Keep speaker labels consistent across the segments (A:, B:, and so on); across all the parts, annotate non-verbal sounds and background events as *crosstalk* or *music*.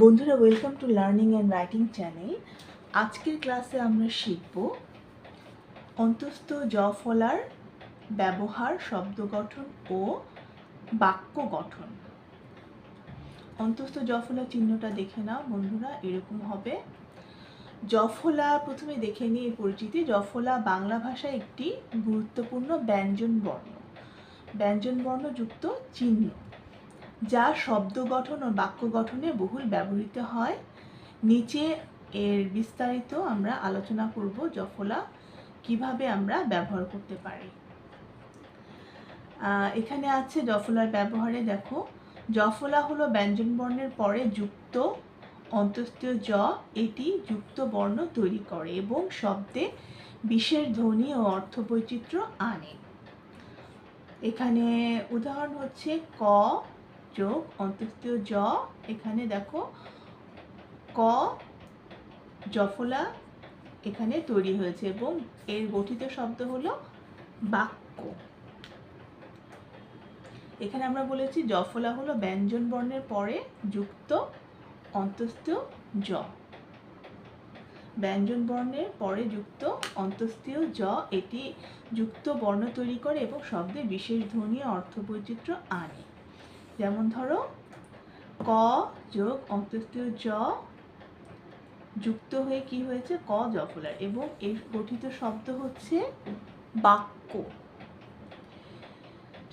A: বন্ধুরা welcome to learning and writing channel আজকের ক্লাসে আমরা শিখব অন্তস্থ জ ফলার ব্যবহার, শব্দ গঠন ও বাক্য গঠন। অন্তস্থ জফলা চিহ্নটা দেখে নাও বন্ধুরা, এরকম হবে। জফলা প্রথমে দেখে নিয়ে পরিচিতি। জফলা বাংলা ভাষায় একটি গুরুত্বপূর্ণ ব্যঞ্জন বর্ণ। ব্যঞ্জন বর্ণযুক্ত চিহ্ন। যা শব্দ গঠন ও বাক্য গঠনে বহুল ব্যবহৃত হয়। নিচে এর বিস্তারিত আমরা আলোচনা করব জফলা, কীভাবে আমরা ব্যবহার করতে পারি। এখানে আছে জফলার ব্যবহারে দেখো, জফলা হলো ব্যঞ্জন বর্ণের পরে যুক্ত অন্তস্থীয় জ, এটি যুক্ত বর্ণ তৈরি করে এবং শব্দে বিশেষ ধ্বনি ও অর্থ বৈচিত্র্য আনে। এখানে উদাহরণ হচ্ছে ক যোগ অন্তস্থীয় জ এখানে দেখো ক, জফলা এখানে তৈরি হয়েছে এবং এর গঠিত শব্দ হলো বাক্য। এখানে আমরা বলেছি জফলা হলো ব্যঞ্জন বর্ণের পরে যুক্ত অন্তস্থীয় জ ব্যঞ্জন বর্ণের পরে যুক্ত অন্তস্থীয় জ এটি যুক্ত বর্ণ তৈরি করে এবং শব্দে বিশেষ ধ্বনি ও অর্থ বৈচিত্র্য আনে। যেমন ধরো, ক যোগ অন্তস্থীয় জ যুক্ত হয়ে কি হয়েছে? ক জফলার এবং এর গঠিত শব্দ হচ্ছে বাক্য।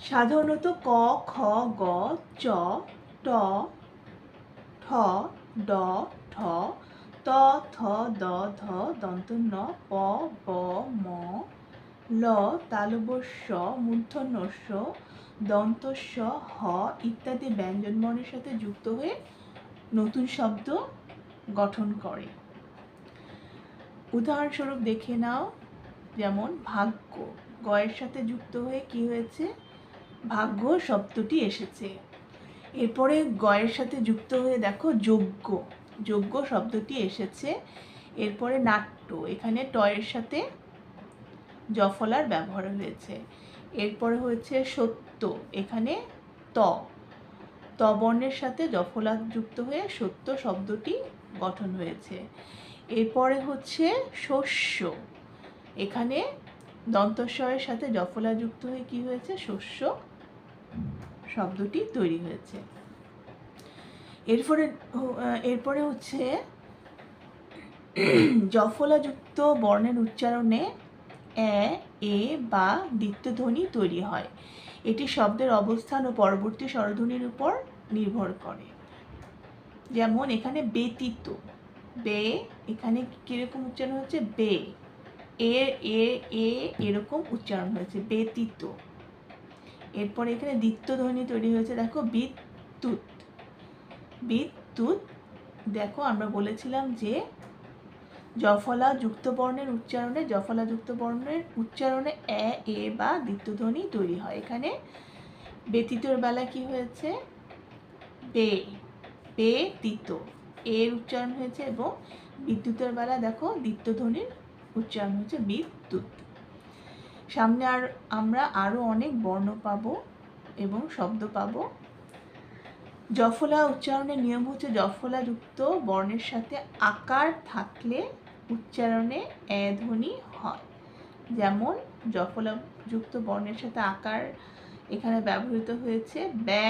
A: সাধারণত ক, খ, গ, চ, ট, ঠ, ড, ঠ, ত, থ, দ, ধ, দন্ত, ন, প, ব, ম, ল তালবস্য মূর্ধন্যস্য দন্তস্ব, হ ইত্যাদি ব্যঞ্জন বর্ণের সাথে যুক্ত হয়ে নতুন শব্দ গঠন করে। উদাহরণস্বরূপ দেখে নাও, যেমন ভাগ্য। গয়ের সাথে যুক্ত হয়ে কি হয়েছে? ভাগ্য শব্দটি এসেছে। এরপরে গয়ের সাথে যুক্ত হয়ে দেখো যোগ্য যোগ্য শব্দটি এসেছে। এরপরে নাট্য। এখানে টয়ের সাথে জফলার ব্যবহার হয়েছে। এরপরে হয়েছে সত্য, এখানে ত। ত বর্ণের সাথে জফলা যুক্ত হয়ে সত্য শব্দটি গঠন হয়েছে। এরপরে হচ্ছে শস্য, এখানে দন্তস্বরের সাথে জফলা যুক্ত হয়ে কি হয়েছে? শস্য শব্দটি তৈরি হয়েছে। এরপরে এরপরে হচ্ছে *clears throat* জফলাযুক্ত বর্ণের উচ্চারণে এ এ বা দ্বিত্বধ্বনি তৈরি হয়। এটি শব্দের অবস্থান ও পরবর্তী স্বরধ্বনির উপর নির্ভর করে। যেমন এখানে ব্যতীত, বে, এখানে কীরকম উচ্চারণ হচ্ছে বে। এ এ এ এরকম উচ্চারণ হয়েছে, ব্যতীত। এরপর এখানে দ্বিত্বধ্বনি তৈরি হয়েছে, দেখো, বিদ্যুৎ। বিদ্যুৎ, দেখো, আমরা বলেছিলাম যে জফলা যুক্ত বর্ণের উচ্চারণে জফলা যুক্ত বর্ণের উচ্চারণে এ এ বা দ্বিতীয়ধ্বনি তৈরি হয়। এখানে ব্যতীতর বেলা কি হয়েছে? বে বে তিত এর উচ্চারণ হয়েছে এবং বিদ্যুতের বেলা দেখো দ্বিতীয়ধ্বনির উচ্চারণ হয়েছে বিদ্যুৎ। সামনে আর আমরা আরও অনেক বর্ণ পাবো এবং শব্দ পাবো। জফলা উচ্চারণের নিয়ম হচ্ছে জফলাযুক্ত বর্ণের সাথে আকার থাকলে উচ্চারণে এ ধ্বনি হয়। যেমন জফলাযুক্ত বর্ণের সাথে আকার এখানে ব্যবহৃত হয়েছে ব্যা,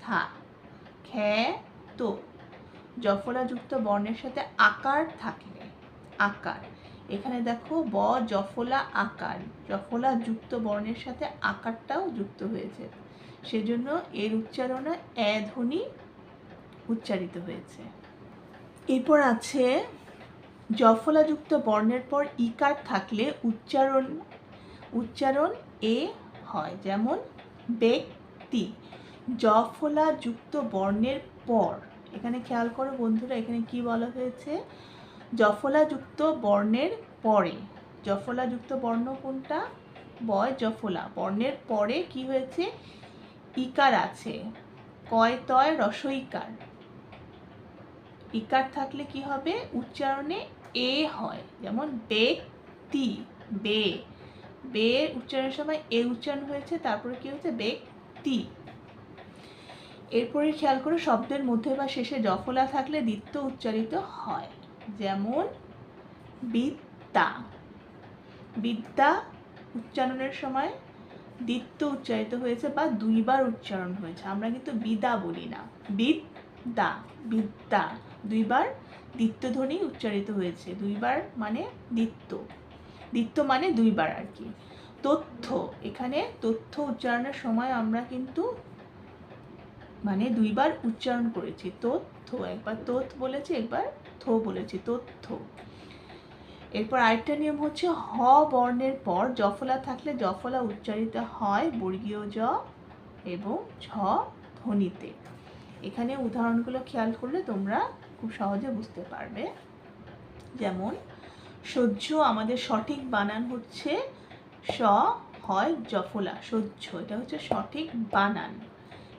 A: থা, খ্যা, তো। জফলাযুক্ত বর্ণের সাথে আকার থাকলে আকার। এখানে দেখো ব, জফলা, আকার। জফলা যুক্ত বর্ণের সাথে আকারটাও যুক্ত হয়েছে। সেজন্য এর উচ্চারণে এ ধ্বনি উচ্চারিত হয়েছে। এরপর আছে জফলাযুক্ত বর্ণের পর ইকার থাকলে উচ্চারণ উচ্চারণ এ হয়, যেমন ব্যক্তি। জফলাযুক্ত বর্ণের পর, এখানে খেয়াল করো বন্ধুরা, এখানে কি বলা হয়েছে? জফলাযুক্ত বর্ণের পরে। জফলাযুক্ত বর্ণ কোনটা? বয় জফলা। বর্ণের পরে কি হয়েছে? ইকার আছে। কয় তয় রসইকার। ইকার থাকলে কি হবে? উচ্চারণে এ হয়, যেমন ব্যক্তি বে। বে উচ্চারণের সময় এ উচ্চারণ হয়েছে, তারপরে কি হয়েছে? ব্যক্তি এরপরে খেয়াল করে, শব্দের মধ্যে বা শেষে জফলা থাকলে দ্বিত্ব উচ্চারিত হয়, যেমন বিদ্যা। বিদ্যা উচ্চারণের সময় দ্বিত্ব উচ্চারিত হয়েছে বা দুইবার উচ্চারণ হয়েছে। আমরা কিন্তু বিদা বলি না। বিদ্যা বিদ্যা। দুইবার দ্বিত্বধ্বনি উচ্চারিত হয়েছে। দুইবার মানে দ্বিত্ব দ্বিত্ব মানে দুইবার আর কি। তথ্য। এখানে তথ্য উচ্চারণের সময় আমরা কিন্তু মানে দুইবার উচ্চারণ করেছি। তথ্য। একবার তথ্য বলেছি, একবার থ বলেছি। তথ্য। এরপর আরেকটা নিয়ম হচ্ছে হ বর্ণের পর। জফলা থাকলে জফলা উচ্চারিত হয় বর্গীয় জ এবং ঝ ধ্বনিতে। এখানে উদাহরণগুলো খেয়াল করলে তোমরা খুব সহজে বুঝতে পারবে। যেমন, সহ্য আমাদের সঠিক বানান হচ্ছে স, হয় জফলা। সহ্য, এটা হচ্ছে সঠিক বানান।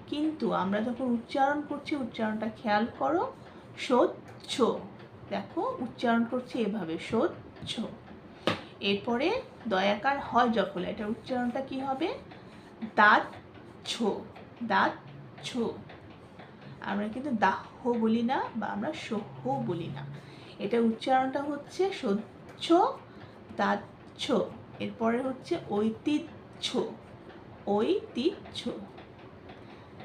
A: কিন্তু আমরা যখন উচ্চারণ করছি, উচ্চারণটা খেয়াল করো স্বচ্ছ দেখো, উচ্চারণ করছি এভাবে স্বচ্ছ এরপরে দয়াকার, হয় জফলা। এটার উচ্চারণটা কি হবে? দাঁত ছো। দাঁত ছো। আমরা কিন্তু দাহ বলি না বা আমরা সহ্য বলি না। এটা উচ্চারণটা হচ্ছে স্বচ্ছ দাচ্ছ এরপরে হচ্ছে ঐতিহ্য ঐতিহ্য।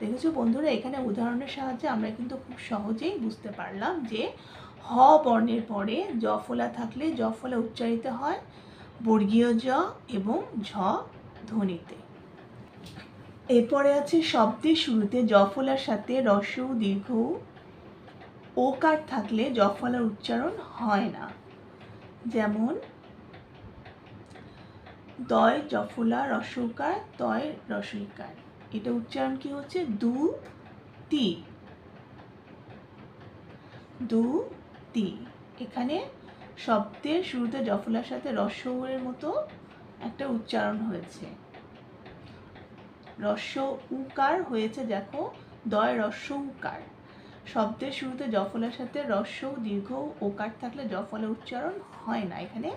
A: দেখেছ বন্ধুরা, এখানে উদাহরণের সাহায্যে আমরা কিন্তু খুব সহজেই বুঝতে পারলাম যে হ বর্ণের পরে জফলা থাকলে জফলা উচ্চারিত হয় বর্গীয় জ এবং ঝ ধ্বনিতে। এরপরে আছে শব্দের শুরুতে জফলার সাথে রস দীর্ঘ ওকার থাকলে জফলার উচ্চারণ হয় না। যেমন দয় জফলা রসকার তয় রসইকার। এটা উচ্চারণ কি হচ্ছে? দু, তি। দু, তি। এখানে শব্দের শুরুতে জফলার সাথে রস্যের মতো একটা উচ্চারণ হয়েছে। রস্য উকার হয়েছে, দেখো, দয় রস্য উকার। শব্দের শুরুতে জফলার সাথে রস্য দীর্ঘ ওকার থাকলে জফলা উচ্চারণ হয় না। এখানে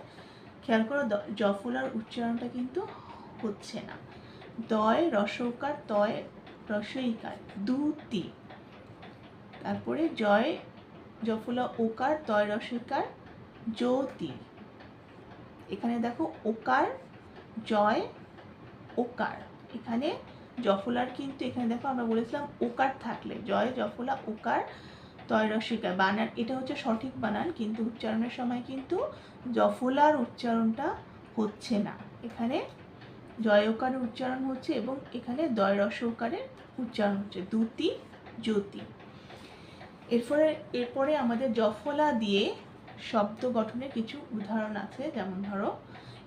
A: খেয়াল করো জফলার উচ্চারণটা কিন্তু হচ্ছে না। দয় রসৌকার তয় রসইকার দুতি। তারপরে জয় জফলা ওকার তয় রসইকার জ্যোতি। এখানে দেখো ওকার জয় ওকার এখানে জফলার কিন্তু এখানে দেখো আমরা বলেছিলাম ওকার থাকলে, জয়, জফলা ওকার তয় রসিকা বানান, এটা হচ্ছে সঠিক বানান, কিন্তু উচ্চারণের সময় কিন্তু জফলার উচ্চারণটা হচ্ছে না। এখানে জয় জয়কারের উচ্চারণ হচ্ছে এবং এখানে দয় রসকারের উচ্চারণ হচ্ছে, দুতি, জ্যোতি। এরপরে এরপরে আমাদের জফলা দিয়ে শব্দ গঠনের কিছু উদাহরণ আছে, যেমন ধরো,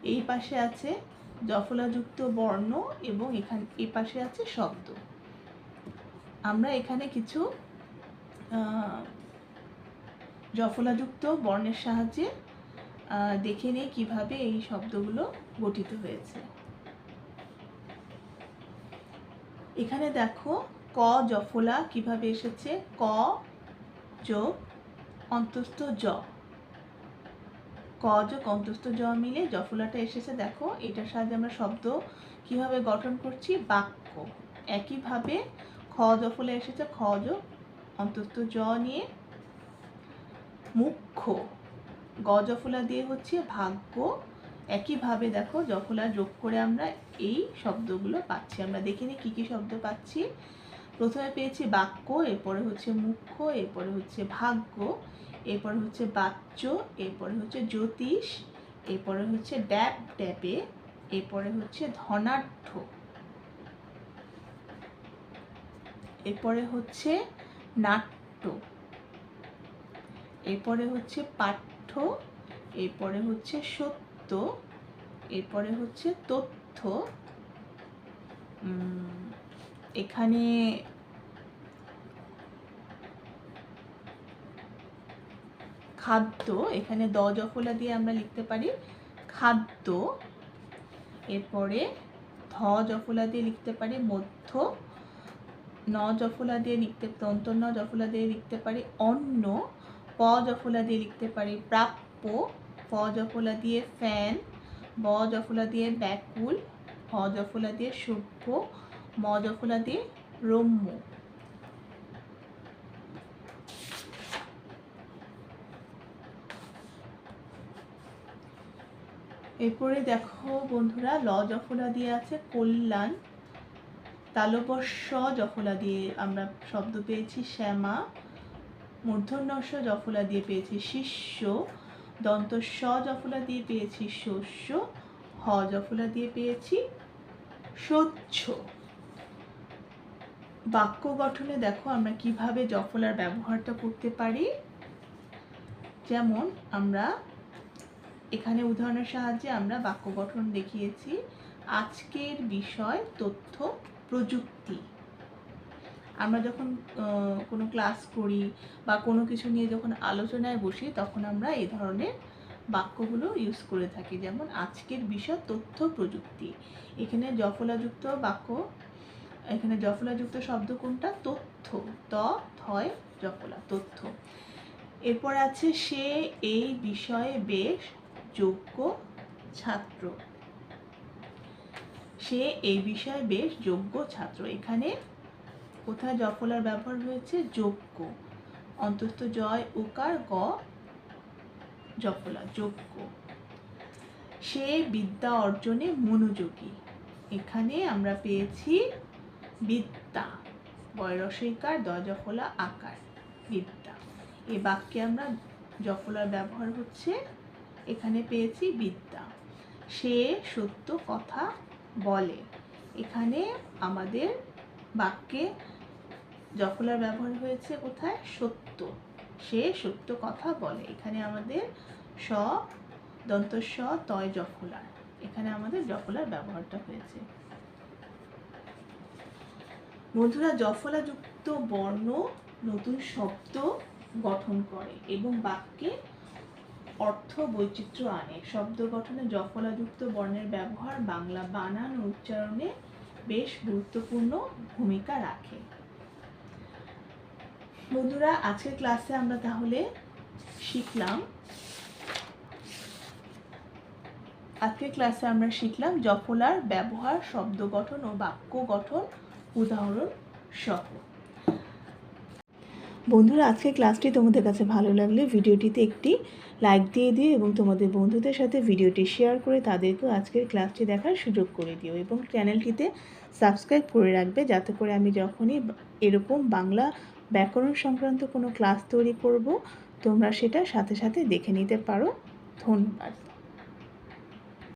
A: এই পাশে আছে জফলাযুক্ত বর্ণ এবং এখানে এই পাশে আছে শব্দ। আমরা এখানে কিছু জফলাযুক্ত বর্ণের সাহায্যে দেখে নিই কীভাবে এই শব্দগুলো গঠিত হয়েছে। এখানে দেখো, ক, জফলা কীভাবে এসেছে? ক, যোগ, অন্তস্থ জ। ক যোগ অন্তস্থ জ মিলে জফলাটা এসেছে, দেখো, এটার সাহায্যে আমরা শব্দ কীভাবে গঠন করছি? বাক্য। একইভাবে খ জফলা এসেছে, খ যোগ অন্তস্থ জ নিয়ে। মুখ্য। গ জফলা দিয়ে হচ্ছে ভাগ্য। একইভাবে দেখো, জফলা যোগ করে আমরা এই শব্দগুলো পাচ্ছি। আমরা দেখিনি কী কী শব্দ পাচ্ছি। প্রথমে পেয়েছি বাক্য, এরপরে হচ্ছে মুখ্য, এরপরে হচ্ছে ভাগ্য। এরপরে হচ্ছে বাচ্য, এরপরে হচ্ছে জ্যোতিষ, এরপরে হচ্ছে ড্যাপ ড্যাপে এরপরে হচ্ছে ধনাঢ্য। এরপরে হচ্ছে নাট্য। এরপরে হচ্ছে পাঠ্য, এরপরে হচ্ছে সত্য, এরপরে হচ্ছে তথ্য। এখানে খাদ্য, এখানে দ জফলা দিয়ে আমরা লিখতে পারি খাদ্য, এরপরে ধ জফলা দিয়ে লিখতে পারি মধ্য, ন জফলা দিয়ে লিখতে তন্ত ন জফলা দিয়ে লিখতে পারি অন্ন, প জফলা দিয়ে লিখতে পারি প্রাপ্য, প জফলা দিয়ে ফ্যান, ব জফলা দিয়ে ব্যাকুল, হ জফলা দিয়ে সভ্য, ম জফলা দিয়ে রম্য। এরপরে দেখো বন্ধুরা, ল জফলা দিয়ে আছে কল্যাণ, তালবস্য জফলা দিয়ে আমরা শব্দ পেয়েছি শ্যামা, মূর্ধন্যস্য জফলা দিয়ে পেয়েছি শিষ্য দন্ত স জফলা দিয়ে পেয়েছি শস্য, হ জফলা দিয়ে পেয়েছি স্বচ্ছ। বাক্য গঠনে দেখো আমরা কীভাবে জফলার ব্যবহারটা করতে পারি। যেমন আমরা এখানে উদাহরণের সাহায্যে আমরা বাক্য গঠন দেখিয়েছি। আজকের বিষয় তথ্য প্রযুক্তি। আমরা যখন কোনো ক্লাস করি বা কোনো কিছু নিয়ে যখন আলোচনায় বসি, তখন আমরা এই ধরনের বাক্যগুলো ইউজ করে থাকি। যেমন, আজকের বিষয় তথ্য প্রযুক্তি। এখানে জফলাযুক্ত বাক্য, এখানে জফলাযুক্ত শব্দ কোনটা? তথ্য। ত, থয়, জফলা, তথ্য। এরপর আছে সে, এই বিষয়ে বেশ যোগ্য ছাত্র। সে এই বিষয়ে বেশ যোগ্য ছাত্র। এখানে কোথায় জফলার ব্যবহার হয়েছে? যোগ্য। অন্তস্থ জয়, উকার, গ জফলা যোগ্য। সে বিদ্যা অর্জনে মনোযোগী। এখানে আমরা পেয়েছি বিদ্যা বয়রসিকার দ জফলা আকার, বিদ্যা। এই বাক্যে আমরা জফলার ব্যবহার হচ্ছে এখানে পেয়েছি বিদ্যা। সে সত্য কথা বলে। এখানে আমাদের বাক্যে জফলার ব্যবহার হয়েছে কোথায়? সত্য। সে সত্য কথা বলে। এখানে আমাদের স দন্ত স তয় জফলার। এখানে আমাদের জফলার ব্যবহারটা হয়েছে। বন্ধুরা, জফলাযুক্ত বর্ণ নতুন শব্দ গঠন করে এবং বাক্যে অর্থ বৈচিত্র্য আনে। শব্দ গঠনে জফলাযুক্ত বর্ণের ব্যবহার বাংলা বানান উচ্চারণে বেশ গুরুত্বপূর্ণ ভূমিকা রাখে। বন্ধুরা, আজকের ক্লাসে আমরা তাহলে শিখলাম, আজকের ক্লাসে আমরা শিখলাম জফলার ব্যবহার, শব্দ গঠন ও বাক্য গঠন উদাহরণ সহ বন্ধুরা আজকের ক্লাসটি তোমাদের কাছে ভালো লাগলে ভিডিওটিতে একটি লাইক দিয়ে দিও এবং তোমাদের বন্ধুদের সাথে ভিডিওটি শেয়ার করে তাদেরকেও আজকের ক্লাসটি দেখার সুযোগ করে দিও এবং চ্যানেলটিতে সাবস্ক্রাইব করে রাখবে যাতে করে আমি যখনই এরকম বাংলা ব্যাকরণ সংক্রান্ত কোনো ক্লাস তৈরি করব, তোমরা সেটা সাথে সাথে দেখে নিতে পারো। ধন্যবাদ।